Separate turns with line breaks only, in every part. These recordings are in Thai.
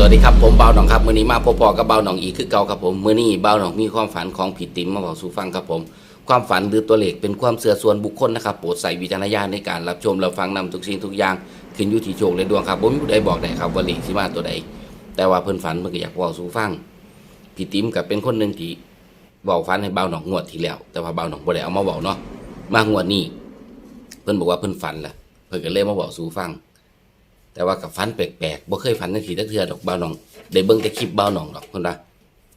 สวัสดีครับผมเบาหนองครับมือนี้มาพบกับเบาหนองอีกคือเก่าครับผมมือนี้เบาหนองมีความฝันของผิดติ๋มมาบอกสู่ฟังครับผม ความฝันหรือตัวเลขเป็นความเสื่อส่วนบุคคลนะครับโปรดใส่วิจารณญาณในการรับชมรับฟังนำทุกสิ่งทุกอย่างขึ้นอยู่ที่โชคและดวงครับผมผู้ใดบอกได้ครับว่าเลขสิมาตัวใด แต่ว่าเพิ่นฝันเพิ่นก็อยากบอกสู่ฟังผิดติ๋มกับเป็นคนหนึ่งที่บอกฝันให้เบาหนองงวดที่แล้ว แต่ว่าเบาหนองบ่ได้เอามาบอกเนาะมางวดนี้ เพิ่นบอกว่าเพิ่นฝันละเพิ่นก็เลยมาบอกสู่ฟัง แต่ว่ากับฟันแปลกๆบ่เคยฟันทังทีทักเทือดอกบ่าหนองได้เบิ่งแต่คลิปบ่าหนองดอกคนละ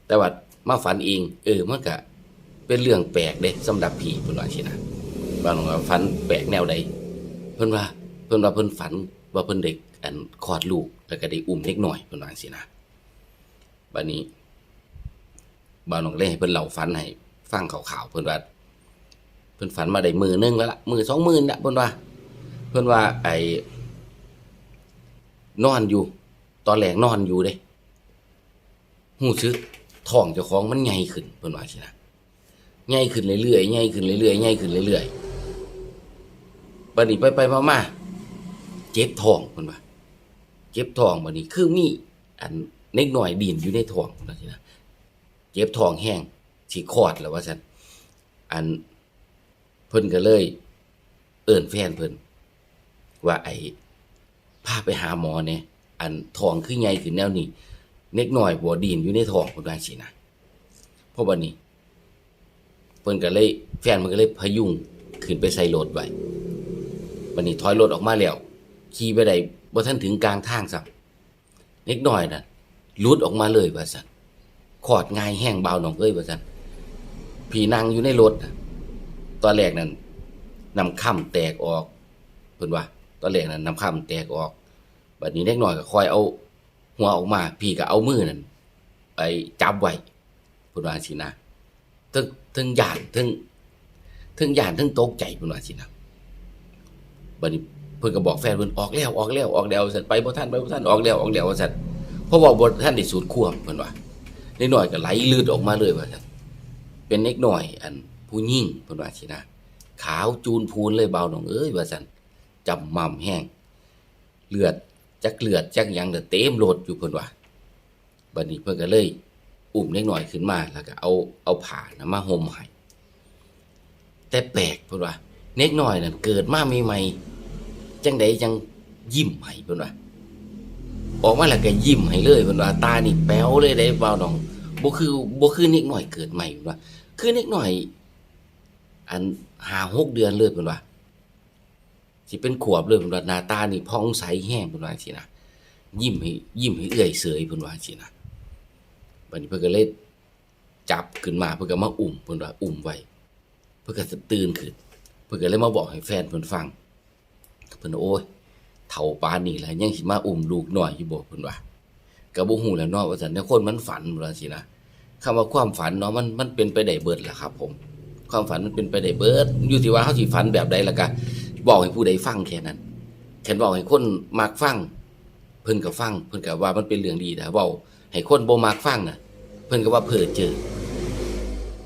แต่ว่ามาฝันเองเออมันก็เป็นเรื่องแปลกเด้สำหรับพี่เพิ่นว่าสินะบ่าหนองว่าฝันแปลกแนวใดเพิ่นว่าเพิ่นว่าเพิ่นฝันว่าเพิ่นเด็กอันคลอดลูกแล้วก็ได้อุ้มเล็กน้อยเพิ่นว่าสินะบัดนี้บาหนองเลยให้เพิ่นเล่าฝันให้ฟังข่าวๆเพิ่นว่าเพิ่นฝันมาได้มือนึงแล้วล่ะมือสองมือนี่แหละเพิ่นว่า เพิ่นว่าไอ้ นอนอยู่ ตอนแรกนอนอยู่เด้หูซึกท้องเจ้าของมันใหญ่ขึ้นเพิ่นว่าสินะใหญ่ขึ้นเรื่อยๆใหญ่ขึ้นเรื่อยๆใหญ่ขึ้นเรื่อยๆบัดนี้ไปไปมาๆเจ็บท้องเพิ่นว่าเจ็บท้องบัดนี้คือมีอันเล็กน้อยดินอยู่ในท้องเพิ่นว่าสินะเจ็บท้องแห้งสิคลอดแล้วว่าซั่นอันเพิ่นก็เลย เอิ้นแฟนเพิ่นว่าไอ้ พาไปหาหมอเนี่ยอันทองคือใหญ่ขึ้นแนวนี้เล็กน้อยบัวดีนอยู่ในทองเพิ่นว่าสินะเพราะวันนี้เพิ่นก็เลยแฟนมันก็เลยพยุงขึ้นไปใส่รถไว้วันนี้ถอยรถออกมาแล้วขี่ไปได้บ่ทันถึงกลางทางซับเล็กน้อยน่ะลุดออกมาเลยว่าซั่นขอดง่ายแห้งเบาหนองเอ้ยว่าซั่นพี่นั่งอยู่ในรถนะตอนแรกนั้นนำค่ำแตกออกเพิ่นว่า ตอนแรกนั้นน้ำข้ามแตกออกบัดนี้เล็กน้อยก็คอยเอา หัวออกมา พี่ก็เอามือนั่นไปจับไว้พูดว่าสินะทึงทึงหย่านทึงทึงหย่านทึงตกใจพูดว่าสินะบัดนี้เพิ่นก็บอกแฟนเพิ่นออกแล้วออกแล้วออกแล้วสั่นไปบ่ทันไปบ่ทันออกแล้วออกแล้วว่าซั่นเพราะว่าบ่ทันได้สูดควบเพิ่นว่าเล็กน้อยก็ไหลลืดออกมาเลยว่าซั่นเป็นเล็กน้อย อันผู้หญิงเพิ่นว่าสินะขาวจูนพูนเลยเบาหนองเอ้ยว่าซั่น จำม่ำแห้งเลือดจักเลือดจักยังเดือเต็มโลดอยู่เพิ่นว่าบัดนี้เพิ่นก็เลย อุ้มเล็กหน่อยขึ้นมาแล้วก็เอาเอาผ้านะมาห่มให้แต่แปลกเพิ่นว่าเล็กน้อยนั่นเกิดมาใหม่ๆจังใดจังยิ้มให้เพิ่นว่าออกมาแล้วก็ยิ้มให้เลยเพิ่นว่าตานี่แป๋วเลยได้เบาน้องบ่คือบ่คือเล็กน้อยเกิดใหม่เพิ่นว่าคือเล็กน้อย อันหาหกเดือนเลยเพิ่นว่า สิเป็นขวบเลยเพิ่นว่าหน้าตานี่พองใสแห้งเพิ่นว่าสินะยิ้มให้ยิ้มให้เอื้อยเสยเพิ่นว่าสินะบัดนี้เพิ่นก็เลยจับขึ้นมาเพิ่นก็มาอุ้มเพิ่นว่าอุ้มไว้เพิ่นก็ตื่นขึ้นเพิ่นก็เลยมาบอกให้แฟนเพิ่นฟังเพิ่นโอ้ยเฒ่าปานนี้แหล้วยังสิมาอุ้มลูกน้อยอยู่บ่เพิ่นว่าก็บ่ฮู้แหล้วเนาะว่าซั่นแต่คนมันฝันเพิ่นว่าสินะคำว่าความฝันเนาะมันมันเป็นไปได้เบิดแหละครับ ผม ความฝันมันเป็นไปได้เบิดอยู่ที่ว่าเฮาสิฝันแบบใดล่ะก็ บอกให้ผู้ใดฟังแค่นั้นแค่บอกให้คนมักฟัง เพิ่นก็ฟัง เพิ่นก็ว่ามันเป็นเรื่องดีแต่เว้าให้คนบ่มักฟังน่ะเพิ่นก็ว่าเพ้อเจอ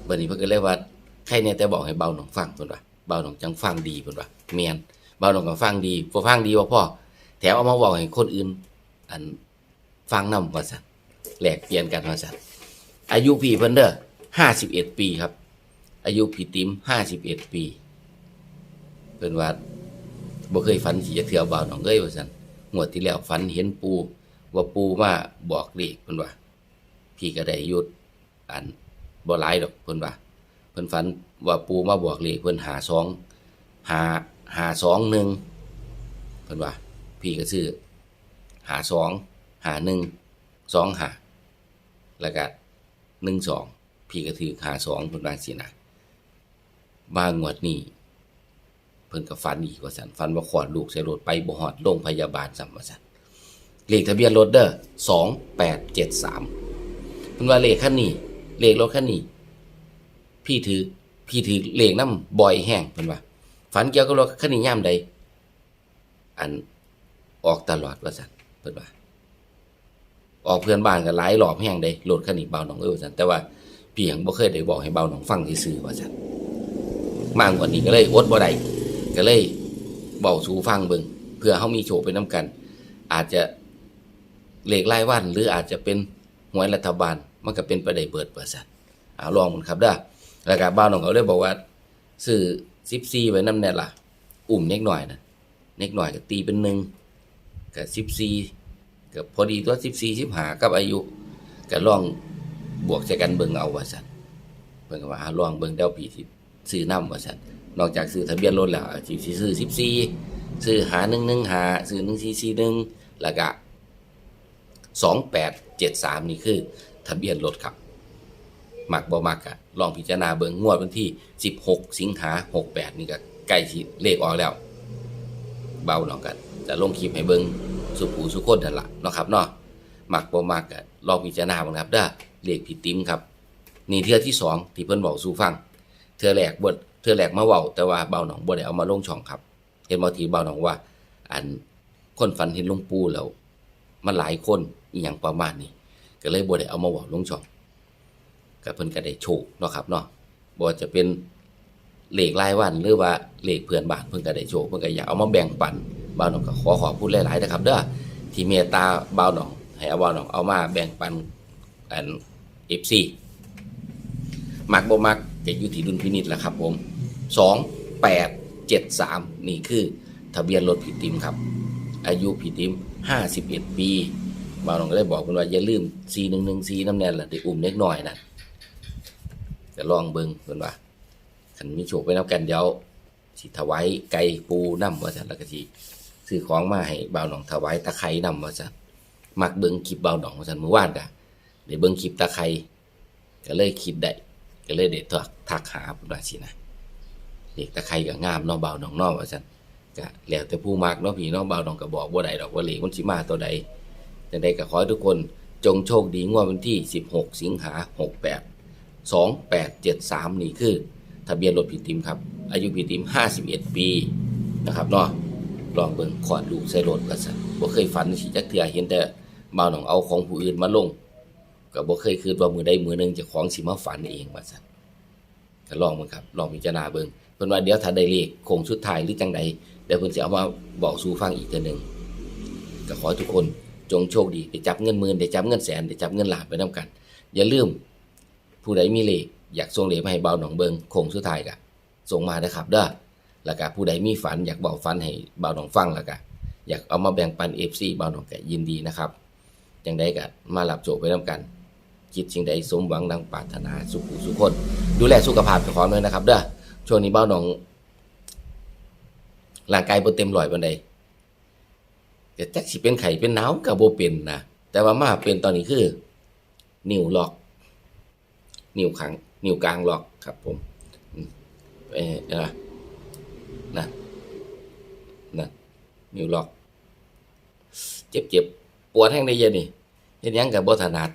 บัดนี้เพิ่นก็เลยว่าใครเนี่ยแต่บอกให้เบาหนองฟังเพิ่นว่าเบาหนองจังฟังดีเพิ่นว่าแม่นเบาหนองก็ฟังดีบ่ฟังดีว่าพ่อแถมเอามาบอกให้คนอื่น อันฟังนำว่าซั่นแลกเปลี่ยนกันว่าซั่นอายุพี่เพิ่นเด้อ51 ปีครับ อายุพี่ติ๋ม51 ปี เพิ่นว่าบ่เคยฝันสิจะเทื่อบ่าวน้องเอ้ยว่าซั่นงวดที่แล้วฝันเห็นปูว่าปูมาบอกเลขเพิ่นว่า พี่ก็ได้หยุดอันบ่หลายดอกเพิ่นว่าเพิ่นฝันว่าปูมาบอกเลขเพิ่นหาสองหาหาสองหนึ่งเพิ่นว่า พี่ก็ซื้อหาสองหาหนึ่งสองหาแล้วก็หนึ่งสองพี่ก็ถือหาสองเพิ่นว่าสินะมางงวดนี้ พิ่นก็ฝันอีกว่าซั่นฝันว่าขอดลูกใส่รถไปบ่ฮอดโรงพยาบาลซ้ำว่าซั่นเลขทะเบียนรถเด้อ2873เพิ่นว่าเลขคันนี้เลขรถคันนี้พี่ถือพี่ถือเลขน้ำบ่อยแห้งเพิ่นว่าฝันเกี่ยวกับรถคันนี้ยามใดอันออกตลอดว่าซั่นเพิ่นว่า ออกเพื่อนบ้านก็หลายรอบแห้งเด้รถคันนี้เบาหนองเอ้ยว่าซั่นแต่ว่าพี่ยังบ่เคยได้บอกให้เบาหนองฟังซื่อว่าซั่นมากกว่านี้ก็เลยอดบ่ได้ ก็เลยเบาสูฟังเบิงเพื่อเขามีโชว์ไปน้ำกัน อาจจะเลขรายวัน หรืออาจจะเป็นหวยรัฐบาล มันก็เป็นไปได้เบิดเปอร์เซ็นต์เอาลองมันครับเด้อแล้วก็บ้านของเขาเลยบอกว่าซื้อ14ไว้น้ำแน่ล่ะ อุ่มเล็กหน่อยนะเล็กหน่อยก็ตีเป็นหนึ่งก็14ก็พอดีตัว14 15กับอายุก็ลองบวกใส่กันเบิ่งเอาว่าซั่นเพิ่นก็ว่าลองเบิ่งเดี๋ยวพี่สิซื้อนำว่าซั่น นอกจากซื้อทะเบียนรถแล้วสิสิซื้อ14ซื้อหา115หนึ่งหาซื้อ1441แล้วก็2873นี่คือ ทะเบียนรถครับมักบ่มักอะลองพิจารณาเบิ่งงวดวันที่ 16 สิงหา68 นี่ก็ใกล้สิเลขออกแล้ว เบาหน่อยกันจะลงคลิปให้เบิ่งสุขูสุขคนนั่นละเนาะครับเนาะมักบ่มักก็ลองพิจารณาบิ่งครับเด้อเลขพี่ติ๋มครับ นี่เทือที่สองที่เพิ่นเว้าสู่ฟัง เทือแรกบ่เทื่อแรกมาเว้าแต่ว่าเบาหนองบ่ได้เอามาลงช่องครับ เห็นบ่ที่เบาหนองว่า อันคนฝันเห็นลวงปูแล้วมันหลายคนอีหยังประมาณนี้ ก็เลยบ่ได้เอามาเว้าลงช่องก็เพิ่นก็ได้โชคเนาะครับเนาะบ่ว่าจะเป็นเลขรายวันหรือว่าเลขเพื่อนบ้านเพิ่นก็ได้โชคเพิ่นก็อยากเอามาแบ่งปันบ่าวน้องก็ขอขอบคุณหลายๆนะครับ เด้อที่เมตตาบ่าวน้องให้เอาบ่าวน้องเอามาแบ่งปันอัน FC มักบ่มักจะอยู่ที่ดุลพินิจแหละครับผม 2873 นี่คือทะเบียนรถพี่ติมครับ อายุพี่ติม 51 ปีบ่าวน้องก็เลยบอกเพิ่นว่าอย่าลืม4114น้ำแน่นล่ะได้อุ้มเล็กน้อยนะก็ลองเบิ่งเพิ่นว่าคันมีโชคไปนํกันเดี๋ยวสิถวายไก่ปูน้ำว่าซั่นแล้วก็สิซื้อของมาให้บ่าวหนองถวายตะไคร้น้ำว่าซั่นมักเบิ่งคลิปบ่าวหนองว่าซั่นเมื่อวานก็ได้เบิ่งคลิปตะไคร้ก็เลยคิดได้ก็เลยได้ทักทักหาเพิ่นว่าสินะ เด็กตะไคร้ก็งามเนาะบ่าหนองนาะว่าซั่นก็แล้วแต่ผู้มักเนาะพี่เนาะบ่าหนองก็บอกบ่ได้ดอกว่าเลขมันสิมาตัวใดจังไดก็ขอให้ทุกคนจงโชคดีงวดวันที่ 16 สิงหา68สองแปดเจ็ดสามนี่คือ ทะเบียนรถพี่ติมครับ อายุพี่ติมห้าสิบเอ็ดปีนะครับเนาะลองเบิ่งขอดลูกใส่รถก็ซะบ่เคยฝันสิจักเทื่อเห็นแต่บ่าวหนองเอาของผู้อื่นมาลงก็บ่เคยคิดว่ามือใดมือหนึ่งจะของสิมาฝันเองว่าซั่นก็ลองเบิ่งครับ ลองพิจารณาเบิ่ง เพิ่นว่าเดี๋ยวถ้าได้เลขโค้งสุดท้ายหรือจังใดเดี๋ยวเพิ่นสิเอามาบอกสู่ฟังอีกเทื่อหนึงก็ขอให้ทุกคนจงโชคดีได้จับเงินหมื่นได้จับเงินแสนได้จับเงินล้านไปนํกัน อย่าลืม ผู้ใดมีเลขอยากส่งเลขมาให้เบาหนองเบิงโค้งสุดท้ายก็ส่งมาเด้ครับเด้อแล้วก็ผู้ใดมีฝันอยากบอกฝันให้เบาหนองฟังแล้วก็อยากเอามาแบ่งปัน FC เบาหนองก็ยินดีนะครับจังไดก็มารับโจไปนํกันคิดสิ่งใดสมหวังดังปรารถนาสุขุสุขคน ดูแลสุขภาพเจ้าของด้วยนะครับ เด้อ ช่วงนี้เบาหนองร่างกายบ่เต็มร้อยปานใดแต่จักสิเป็นไข้เป็นหนาวก็บ่เป็นนะแต่ว่ามาเป็นตอนนี้คือ นิ้วล็อก นิ้วขัง นิ้วกลางล็อกครับ ผมเออนะนะนะนิ้วล็อก เจ็บเจ็บปวดแห้งได้เย็นนี่เฮ็ดหยังกับบ่ถนัด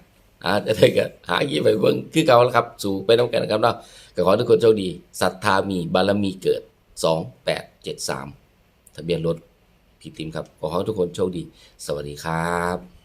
อ่าจะได้ก็หาอีไปเบิ่งคือเก่าแล้วครับ สู่ไปน้ำกันนะครับเนาะก็ขอทุกคนโชคดีศรัทธามีบารมีเกิด 2873 ทะเบียนรถพี่ติมครับ ขอให้ทุกคนโชคดี สวัสดีครับ